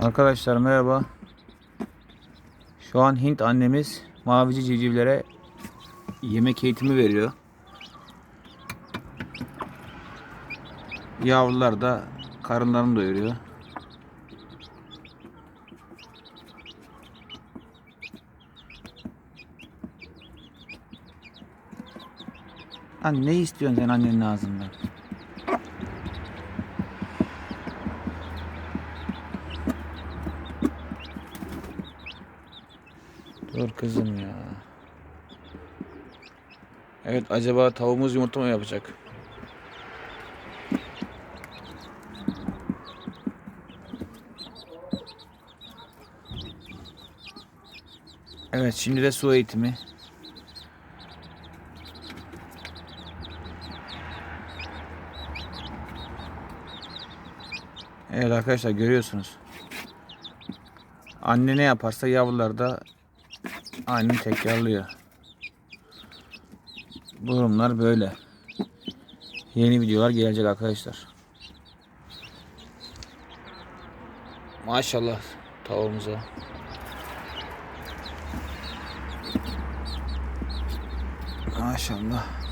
Arkadaşlar merhaba. Şu an Hint annemiz mavici civcivlere yemek eğitimi veriyor. Yavrular da karınlarını doyuruyor. Lan ne istiyorsun sen annenin ağzından? Dur kızım ya. Evet acaba tavuğumuz yumurta mı yapacak? Evet şimdi de su eğitimi. Evet arkadaşlar görüyorsunuz. Anne ne yaparsa yavrular da aynı tekrarlıyor. Durumlar böyle. Yeni videolar gelecek arkadaşlar. Maşallah tavuğumuza. Maşallah.